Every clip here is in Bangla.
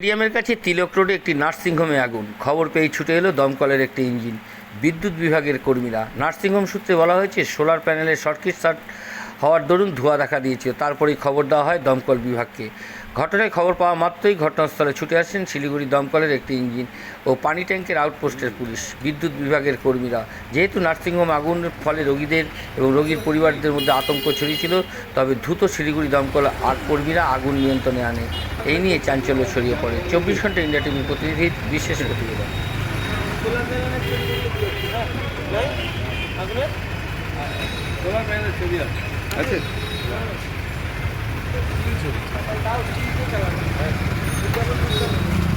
স্টেডিয়ামের কাছে তিলক রোডে একটি নার্সিংহোমে আগুন। খবর পেয়ে ছুটে এলো দমকলের একটি ইঞ্জিন। বিদ্যুৎ বিভাগের কর্মীরা। নার্সিংহোম সূত্রে বলা হয়েছে, সোলার প্যানেলের শর্টকিট সার্ট হওয়ার দরুন ধোঁয়া দেখা দিয়েছিল। তারপরেই খবর দেওয়া হয় দমকল বিভাগকে। ঘটনায় খবর পাওয়া মাত্রই ঘটনাস্থলে ছুটে আসেন শিলিগুড়ি দমকলের একটি ইঞ্জিন ও পানি ট্যাঙ্কের আউটপোস্টের পুলিশ। বিদ্যুৎ বিভাগের কর্মীরা, যেহেতু নার্সিংহোম আগুনের ফলে রোগীদের এবং রোগীর পরিবারদের মধ্যে আতঙ্ক ছড়িয়েছিল, তবে দ্রুত শিলিগুড়ি দমকল আর কর্মীরা আগুন নিয়ন্ত্রণে আনে। এই নিয়ে চাঞ্চল্য ছড়িয়ে পড়ে। চব্বিশ ঘণ্টা ইন্ডিয়া টিভির প্রতিনিধির বিশেষ প্রতিবেদন। আছে আছে? ঠিক আছে।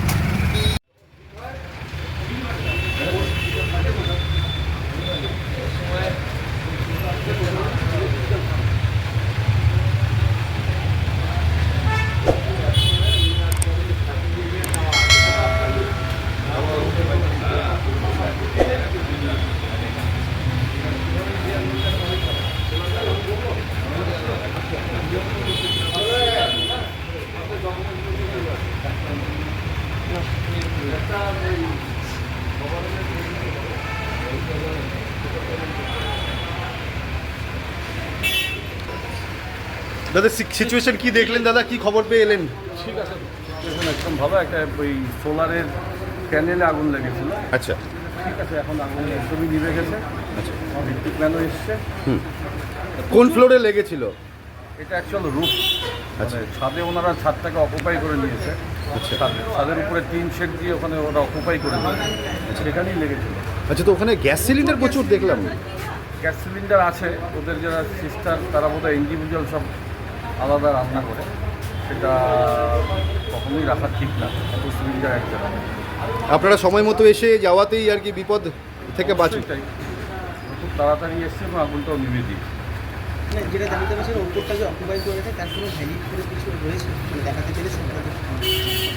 দাদা সিচুয়েশন কি দেখলেন দাদা? কি খবর পেয়ে এলেন? ঠিক আছে। একদম ভালো একটা ওই সোলারের প্যানেলে আগুন লেগেছিল। আচ্ছা। ঠিক আছে এখন আগুন একদমই নিভে গেছে। আচ্ছা। ভিত্তিক ম্যানও এসছে। কোন ফ্লোরে লেগেছিল? এটা অ্যাকচুয়াল রুফ মানে ছাদে ওনারা ছাদটাকে অকুপাই করে নিয়েছে। আচ্ছা। ছাদ- ছাদের উপরে টিন শেড দিয়ে ওখানে ওরা অকুপাই করে নিয়েছে। সেখানেই লেগেছিল। আচ্ছা তো ওখানে গ্যাস সিলিন্ডার প্রচুর দেখলাম। গ্যাস সিলিন্ডার আছে। ওদের যারা সিস্টার তারা বোধহয় ইন্ডিভিজুয়াল সব আলাদা রান্না করে সেটা কখনোই রাখা ঠিক না এত সিলিন্ডার এক জায়গা আপনারা সময় মতো এসে যাওয়াতেই আর কি বিপদ থেকে বাঁচুন। খুব তাড়াতাড়ি এসছে এবং আগুনটাও নিভে দিই মানে যেটা জানতে পারছেন ওপরটা যে অকুপাই করে রেখে তার কোনো ভ্যালিড করে কিছু রয়েছে? মানে দেখাতে পেরেছে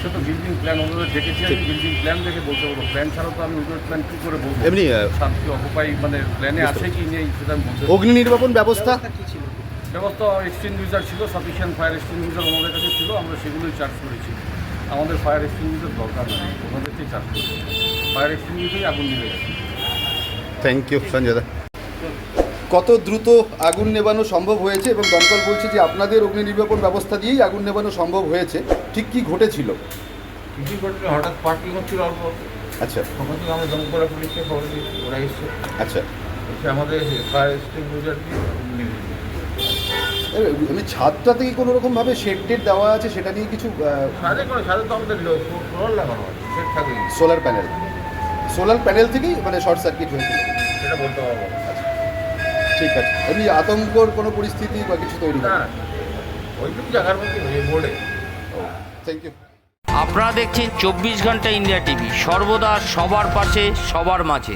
সে তো বিল্ডিং প্ল্যান ওদের দেখেছি আমি বিল্ডিং প্ল্যান দেখে বলতে পারব। প্ল্যান ছাড়াও তো আমি প্ল্যান কী করে বলব? এমনি অকুপাই মানে প্ল্যানে আছে কি নেই সেটা আমি বলতে অগ্নি নির্বাপন ব্যবস্থা ব্যবস্থা? কী ছিল? ব্যবস্থা এক্সটিংগুইজার ছিল সাফিসিয়েন্ট ফায়ার এক্সটিংগুইজার ওনাদের কাছে ছিল আমরা সেগুলোই চার্জ করেছি। আমাদের ফায়ার এক্সটিংগুইজার দরকার নেই ওনাদেরকেই চার্জ করেছি। ফায়ার এক্সটিংগুইজারই আগুন নিভে গেছে। Thank you Sanjay da. কত দ্রুত আগুন নেবানো সম্ভব হয়েছে এবং দমকল বলছে যে আপনাদের অগ্নি নির্বাপন ব্যবস্থা দিয়েই আগুন নেবানো সম্ভব হয়েছে ঠিক কি ঘটেছিল? কিছু ঘটনা হঠাৎ পার্টি হচ্ছিল অল্প। আচ্ছা। তখন থেকে আমরা দমকলা পুলিশকে খবর দিয়েছি ওরা এসছে। আচ্ছা। এসে আমাদের ফায়ার এক্সটিংগুইজার দিয়ে এ, ছাদটাতে কি কোনো রকম ভাবে শেড টেড দেওয়া আছে সেটা নিয়ে কিছু সাথে কোনো সাথে তো আমাদের ফ্লোর লাগানো আছে সেট থাকেই সোলার প্যানেল সোলার প্যানেল থেকেই মানে শর্ট সার্কিট হয়েছিল সেটা বলতে পারব ঠিক আছে। এমনি আতঙ্কর কোনো পরিস্থিতি বা কিছু তৈরি না হয় ওইটুকু জায়গার মধ্যে বোর্ডে থ্যাংক ইউ আপনারা দেখছেন চব্বিশ ঘণ্টা ইন্ডিয়া টিভি সর্বদা সবার পাশে সবার মাঝে।